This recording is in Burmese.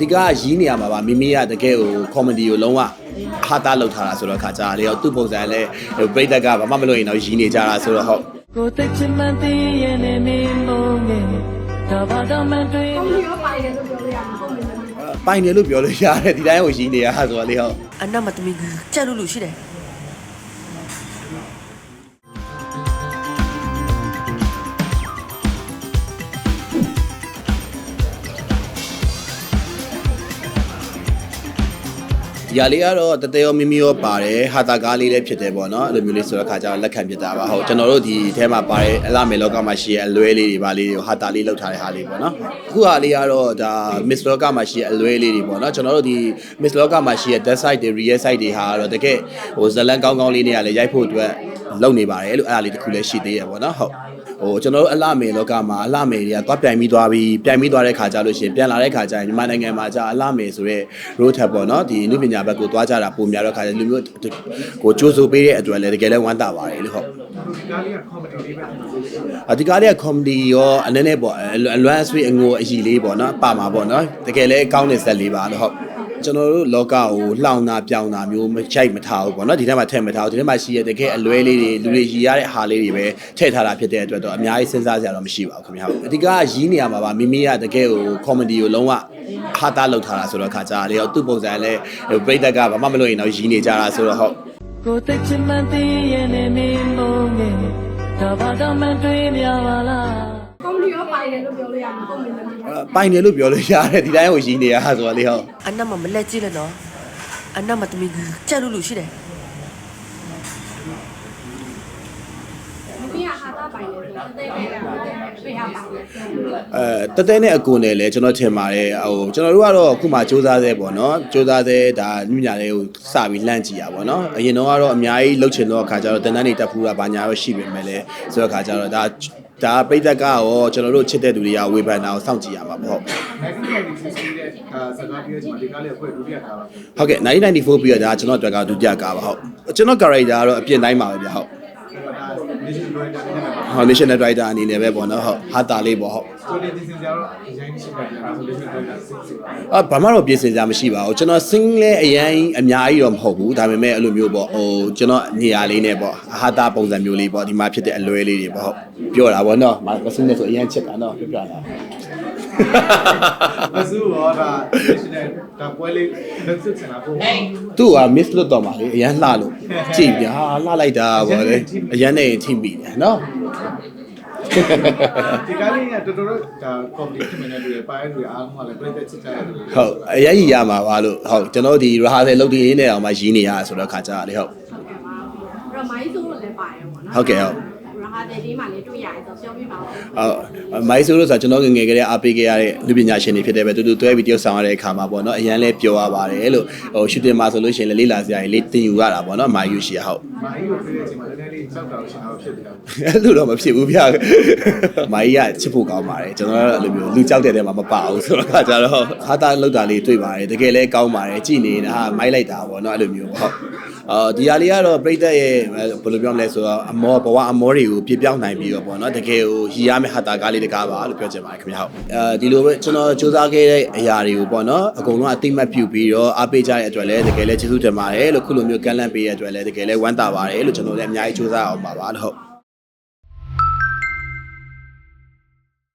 ဓိကရီးနေရမှာပါမိမိကတကယ်ကိုကောမဒီကိုလုံးဝဟာတာလောက်ထားတာဆိုတော့ခါကြလေရောသူ့ပုံစံလည်းပြိတ္တကဘာမှမလုပ်ရင်တော့ရီးနေကြတာဆိုတော့ဟုတ်ကိုသိချင်မှန်သေးရဲ့နေမင်းမုံငယ်ဒါဘာတော့မှတွေ့ကောင်းပြီးတော့ပိုင်တယ်လို့ပြောလို့ရမှာဟုတ်တယ်နော်ပိုင်တယ်လို့ပြောလို့ရတယ်ဒီတိုင်းကိုရီးနေရတာဆိုတော့လေဟုတ်အနတ်မသမီးကြက်လူလူရှိတယ် ဒီဟာလေးကတော့တတဲရောမိမိရောပါတယ်ဟာတာကားလေးလည်းဖြစ်တယ်ပေါ့နော်အဲ့လိုမျိုးလေးဆိုတော့ခါကျတော့လက်ခံဖြစ်တာပါဟုတ်ကျွန်တော်တို့ဒီအဲမှာပါတယ်အလားမေလောကမှာရှိရဲ့အလွဲလေးတွေပါလေးတွေဟာတာလေးလောက်ထားတဲ့ဟာလေးပေါ့နော်အခုဟာလေးကတော့ဒါ Miss လောကမှာရှိရဲ့အလွဲလေးတွေပေါ့နော်ကျွန်တော်တို့ဒီ Miss လောကမှာရှိရဲ့ dead side တွေ real side တွေဟာကတော့တကယ်ဟိုဇလန်ကောင်းကောင်းလေးတွေကလည်းရိုက်ဖို့အတွက်လုပ်နေပါတယ်လို့အဲ့ဒါလေးတစ်ခုလည်းရှိသေးရပေါ့နော်ဟုတ် ဟိုကျွန်တော်တို့အလှမေလောကမှာအလှမေတွေကသွားပြိုင်ပြီးသွားပြီးပြိုင်ပြီးသွားတဲ့ခါကျလို့ရှိရင်ပြန်လာတဲ့ခါကျရင်မြန်မာနိုင်ငံမှာじゃအလှမေဆိုရဲ road tab ပေါ့နော်ဒီနုပညာဘက်ကိုသွားကြတာပုံများတော့ခါကျလူမျိုးကိုကြိုးစိုးပေးတဲ့အတွက်လည်းတကယ်လည်းဝမ်းသာပါတယ်လို့ဟုတ်အဒီကားလေးက comedy ရောအနေနဲ့ပေါ့အလွမ်းအဆွေးအငိုအကြီးလေးပေါ့နော်ပါမှာပေါ့နော်တကယ်လည်းကောင်းတဲ့ဇက်လေးပါလို့ဟုတ် ကျွန်တော်တို့လောကကိုလှောင်တာပြောင်တာမျိုးမချိုက်မထားဘူးပေါ့နော်ဒီထဲမှာထည့်မထားဘူးဒီထဲမှာရှိရတကယ်အလွဲလေးတွေလူတွေရည်ရတဲ့ဟာလေးတွေပဲထည့်ထားတာဖြစ်တဲ့အတွက်တော့အများကြီးစဉ်းစားစရာတော့မရှိပါဘူးခင်ဗျာအဓိကရီးနေရမှာပါမိမိကတကယ်ကို comedy ကိုလုံးဝဟာတာလောက်ထားတာဆိုတော့ခါကြလေရောသူ့ပုံစံလည်းပြိတ္တကဘာမှမလုပ်ရင်တော့ရီးနေကြတာဆိုတော့ဟုတ်ကိုသိချင်မှန်သေးရဲ့နေမင်းမုံငယ်ဒါဘာတော့မှတွေ့မြပါလား ကောင်းပြီးတော့ပိုင်တယ်လို့ပြောလို့ရမှာဟုတ်တယ်နော်ပိုင်တယ်လို့ပြောလို့ရတယ်ဒီတိုင်းကိုရီးနေရတာဆိုတော့လေဟုတ်အနတ်မမလက်ကြည့်လည်းနော်အနတ်မသမီးကြက်လူလူရှိတယ်မင်းကဟာတာပိုင်တယ်ဆိုတော့တဲ့တဲ့ကတွေ့ရပါဘူးအဲတတဲနဲ့အကူနဲ့လည်းကျွန်တော်ထင်ပါတယ်ဟိုကျွန်တော်တို့ကတော့အခုမှစူးစမ်းသေးပေါ့နော်စူးစမ်းသေးဒါညညာလေးကိုစပြီးလှမ်းကြည့်ရပါတော့အရင်တော့ကတော့အများကြီးလှုပ်ချင်တော့အခါကျတော့တန်းတန်းနေတက်ဖူးတာဘာညာတော့ရှိပေမဲ့လည်းဆိုတော့အခါကျတော့ဒါဒါပိတ်သက်ကရောကျွန်တော်တို့ချစ်တဲ့သူတွေကဝေဖန်တာကိုစောင့်ကြည့်ရမှာပေါ့ဟုတ်1996စီးတဲ့အာစကားပြောချင်မှာဒီကားလေးအဖွဲ့ဒုတိယကားပါဟုတ်ကဲ့1994ပြီးတော့ဒါကျွန်တော်အတွက်ကဒုတိယကားပါဟုတ်ကျွန်တော် character ကတော့အပြင်တိုင်းပါပဲဗျဟုတ် အဲ့တော့ဒါ Nation Director နဲ့ပါဟော national director အနေနဲ့ပဲပေါ့နော်ဟုတ်ဟာတာလေးပေါ့ဟုတ်ဆိုတဲ့ဒီစင်ကြတော့အရင်ရှိပါတယ်ဒါဆို Nation Director စစ်စစ်ပါအဘာမှတော့ပြင်ဆင်စရာမရှိပါဘူးကျွန်တော် sing လဲအရင်အများကြီးတော့မဟုတ်ဘူးဒါပေမဲ့အဲ့လိုမျိုးပေါ့ဟိုကျွန်တော်နေရာလေးနဲ့ပေါ့အဟာတာပုံစံမျိုးလေးပေါ့ဒီမှာဖြစ်တဲ့အလွဲလေးတွေပေါ့ဟုတ်ပြောတာပေါ့နော်မစင်းနဲ့ဆိုအရင်ချစ်တာနော်ပြောပြတာ မဆူရောဒါ National ဒါပွဲလေးလက်စစ်စင်လာပို့သူ့က miss လွတ်တော့မှာလေအရင်လှလို့ကြည့်ပြဟာလှလိုက်တာပေါ့လေအရင်နဲ့ထိမိတယ်နော်ဒီကားလေးကတော်တော်ဒါ comedy ဖြစ်နေတဲ့လူတွေပိုင်းတွေအားလုံးကလည်းပြည့်တဲ့ချစ်ကြတဲ့လူတွေဟုတ်အရင်ကြီးရမှာပါလို့ဟုတ်ကျွန်တော်ဒီ rehearsal လုပ်တဲ့ရင်းနဲ့အောင်မှရင်းနေရဆိုတော့ခါကြလေဟုတ်အဲ့တော့မိုင်းဆိုးလို့လည်းပါတယ်ပေါ့နော်ဟုတ်ကဲ့ဟုတ်ရ ဟာတဲ့ဒီမှာလည်းတွေ့ရတယ်ဆိုပြောပြပါဦးဟုတ်မိုင်းဆိုလို့ဆိုတော့ကျွန်တော်ငယ်ငယ်ကလေးအားပေးခဲ့ရတဲ့လူပညာရှင်တွေဖြစ်တဲ့ပဲတူတူတွဲပြီးတယောက်ဆောင်ရတဲ့အခါမှာပေါ့နော်အရန်လဲပြောရပါတယ်လို့ဟိုရှူတင်မှာဆိုလို့ရှိရင်လည်းလေးလာစရာကြီးလေးတင်ယူရတာပေါ့နော်မိုင်းယူရှိရဟုတ်မာကြီးကိုပြည့်တဲ့အချိန်မှာလည်းနည်းနည်းလေးကြောက်တောင်ရှင်အောင်ဖြစ်တယ်အဲ့လိုတော့မဖြစ်ဘူးဗျာမိုင်းကချစ်ဖို့ကောင်းပါတယ်ကျွန်တော်ကတော့အဲ့လိုမျိုးလူကြောက်တဲ့တဲမှာမပါဘူးဆိုတော့ခါကြတော့ဟာတာလောက်တာလေးတွေ့ပါတယ်တကယ်လဲကောင်းပါတယ်ကြည်နေတာဟာမိုင်းလိုက်တာပေါ့နော်အဲ့လိုမျိုးပေါ့ဟုတ်အော်ဒီဟာလေးကတော့ပြိတ္တရဲ့ဘယ်လိုပြောမလဲဆိုတော့အမောဘဝအမောတွေကိုပြပြောင်းနိုင်ပြီးတော့ပေါ့နော်တကယ်ကိုရည်ရမယ့်ဟာတာကားလေးတကားပါလို့ပြောချင်ပါတယ်ခင်ဗျာဟုတ်အဲဒီလိုပဲကျွန်တော်စူးစမ်းခဲ့တဲ့အရာတွေကိုပေါ့နော်အကုန်လုံးအတိမတ်ပြုပြီးတော့အားပေးကြတဲ့အတွက်လည်းတကယ်လည်းကျေးဇူးတင်ပါတယ်လို့ခုလိုမျိုးကမ်းလှမ်းပေးရတဲ့အတွက်လည်းတကယ်လည်းဝမ်းသာပါတယ်လို့ကျွန်တော်လည်းအများကြီးစူးစမ်းအောင်ပါပါလို့ဟုတ်